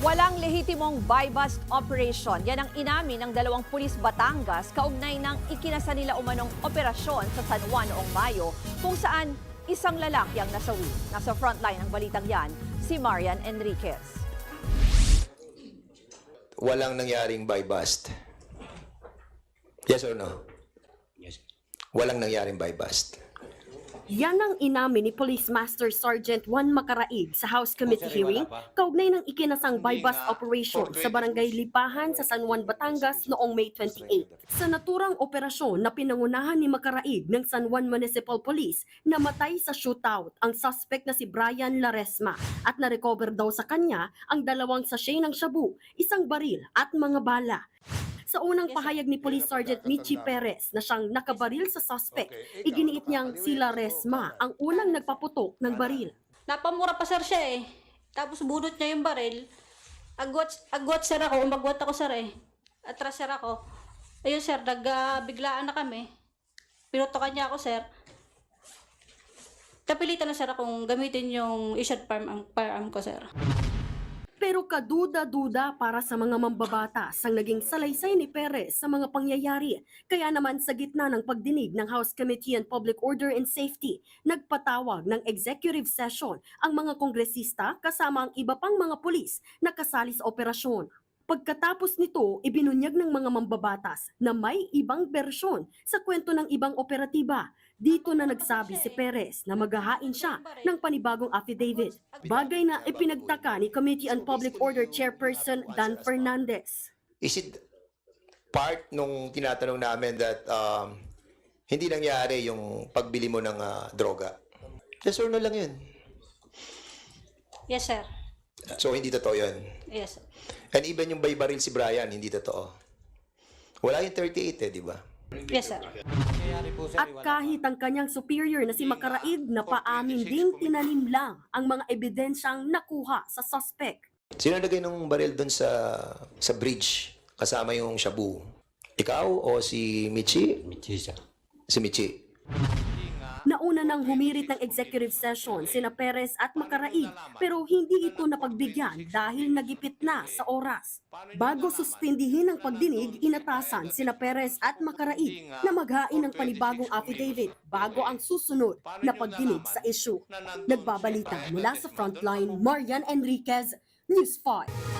Walang lehitimong buy-bust operation. Yan ang inamin ng dalawang pulis Batangas kaugnay ng ikinasa nila umanong operasyon sa San Juan noong Mayo kung saan isang lalaki ang nasawi. Nasa frontline ng balitang yan, si Marian Enriquez. walang nangyaring buy bust. Yes or no? Yes. Walang nangyaring buy bust. Yan ang inamin ni Police Master Sergeant Juan Macaraig sa House Committee hearing kaugnay ng ikinasang buy-bust operation sa Barangay Lipahan sa San Juan, Batangas noong May 28. Sa naturang operasyon na pinangunahan ni Macaraig ng San Juan Municipal Police, namatay sa shootout ang suspect na si Brian Laresma at na-recover daw sa kanya ang dalawang sachet ng shabu, isang baril at mga bala. Sa unang pahayag ni Police Sergeant Michi Perez na siyang nakabaril sa suspect, iginiit niyang si Laresma ang unang nagpaputok ng baril. Napamura pa sir siya eh. Tapos bunot niya yung baril. Agwat, agwat sir ako, umagwat ako sir eh. Atras sir ako. Ayun sir, nagbiglaan na kami. Pinutokan niya ako sir. Kapilitan na sir akong gamitin yung issued firearm, firearm ko sir. Pero kaduda-duda para sa mga mambabatas ang naging salaysay ni Perez sa mga pangyayari. Kaya naman sa gitna ng pagdinig ng House Committee on Public Order and Safety, nagpatawag ng executive session ang mga kongresista kasama ang iba pang mga pulis na kasali sa operasyon. Pagkatapos nito, ibinunyag ng mga mambabatas na may ibang bersyon sa kwento ng ibang operatiba. Dito na nagsabi si Perez na maghahain siya ng panibagong affidavit. Bagay na ipinagtaka ni Committee on Public Order Chairperson Dan Fernandez. Is it part nung tinatanong namin that um, hindi nangyari yung pagbili mo ng ah, droga? Yes or no lang yun. Yes sir. So, hindi totoo yun. Yes sir. And even yung bay baril si Brian, hindi totoo. Wala yung 38 eh, di ba? Yes sir. At kahit ang kanyang superior na si Makaraig na paamin ding tinanim lang ang mga ebidensyang nakuha sa suspect. Sino nagay ng baril doon sa sa bridge kasama yung Shabu? Ikaw o si Michi? Chisa. Si Michi. Nauna nang humirit ng executive session sina Perez at Makaraig pero hindi ito napagbigyan dahil nagipit na sa oras. Bago suspindihin ang pagdinig, inatasan sina Perez at Makaraig na maghain ng panibagong affidavit bago ang susunod na pagdinig sa issue. Nagbabalita mula sa frontline, Marian Enriquez, News 5.